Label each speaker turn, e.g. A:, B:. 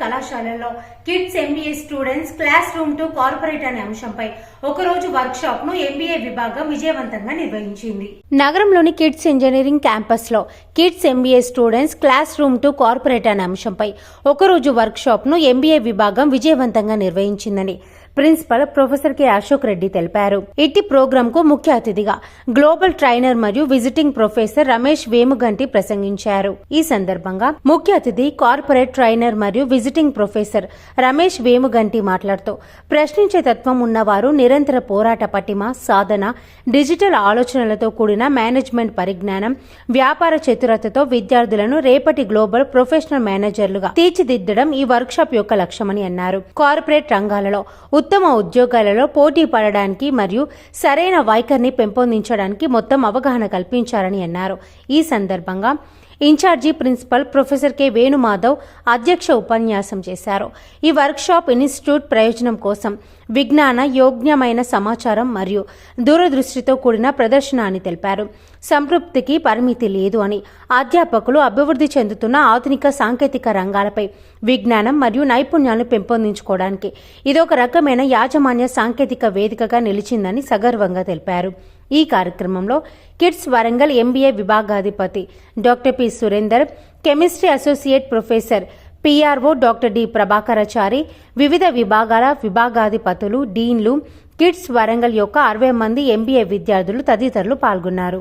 A: కళాశాలల్లో KITS MBA students classroom to corporate అనే అంశంపై ఒకరోజు వర్క్ షాప్ను ఎంబీఏ విభాగం విజయవంతంగా నిర్వహించింది. నగరంలోని కిడ్స్ ఇంజనీరింగ్ క్యాంపస్లో KITS MBA students classroom to corporate అనే అంశంపై ఒకరోజు వర్క్ షాప్ను ఎంబీఏ విభాగం విజయవంతంగా నిర్వహించిందని principal professor K Ashok Reddy తెలిపారు. ఇట్టి ప్రోగ్రాం కు ముఖ్య అతిథిగా గ్లోబల్ ట్రైనర్ మరియు విజిటింగ్ ప్రొఫెసర్ రమేష్ వేముగంటి ప్రసంగించారు. ఈ సందర్భంగా ముఖ్య అతిథి కార్పొరేట్ ట్రైనర్ మరియు విజిటింగ్ ప్రొఫెసర్ రమేష్ వేముగంటి మాట్లాడుతూ ప్రశ్నించే తత్వం ఉన్నవారు నిరంతర పోరాట పటిమ సాధన డిజిటల్ ఆలోచనలతో కూడిన మేనేజ్మెంట్ పరిజ్ఞానం వ్యాపార చతురతతో విద్యార్థులను రేపటి గ్లోబల్ ప్రొఫెషనల్ మేనేజర్లుగా తీర్చిదిద్దడం ఈ వర్క్షాప్ యొక్క లక్ష్యమని అన్నారు. కార్పొరేట్ రంగాలలో ఉత్తమ ఉద్యోగాలలో పోటీ పడడానికి మరియు సరైన వైఖరిని పెంపొందించడానికి మొత్తం అవగాహన కల్పించారని అన్నారు. ఈ సందర్భంగా in charge principal professor K. Venumadhav అధ్యక్ష ఉపన్యాసం చేశారు. ఈ వర్క్షాప్ ఇన్స్టిట్యూట్ ప్రయోజనం కోసం విజ్ఞాన యోగ్యమైన సమాచారం మరియు దూరదృష్టితో కూడిన ప్రదర్శన అని తెలిపారు. సంతృప్తికి పరిమితి లేదు అని అధ్యాపకులు అభివృద్ధి చెందుతున్న ఆధునిక సాంకేతిక రంగాలపై విజ్ఞానం మరియు నైపుణ్యాలను పెంపొందించుకోవడానికి ఇదొక రకమైన యాజమాన్య సాంకేతిక వేదికగా నిలిచిందని సగర్వంగా తెలిపారు. ఈ కార్యక్రమంలో kids Warangal MBA విభాగాధిపతి doctor P Surender chemistry associate professor PRO doctor D Prabhakarachari వివిధ విభాగాల విభాగాధిపతులు డీన్లు కిడ్స్ వరంగల్ యొక్క అరవై మంది ఎంబీఏ విద్యార్థులు తదితరులు పాల్గొన్నారు.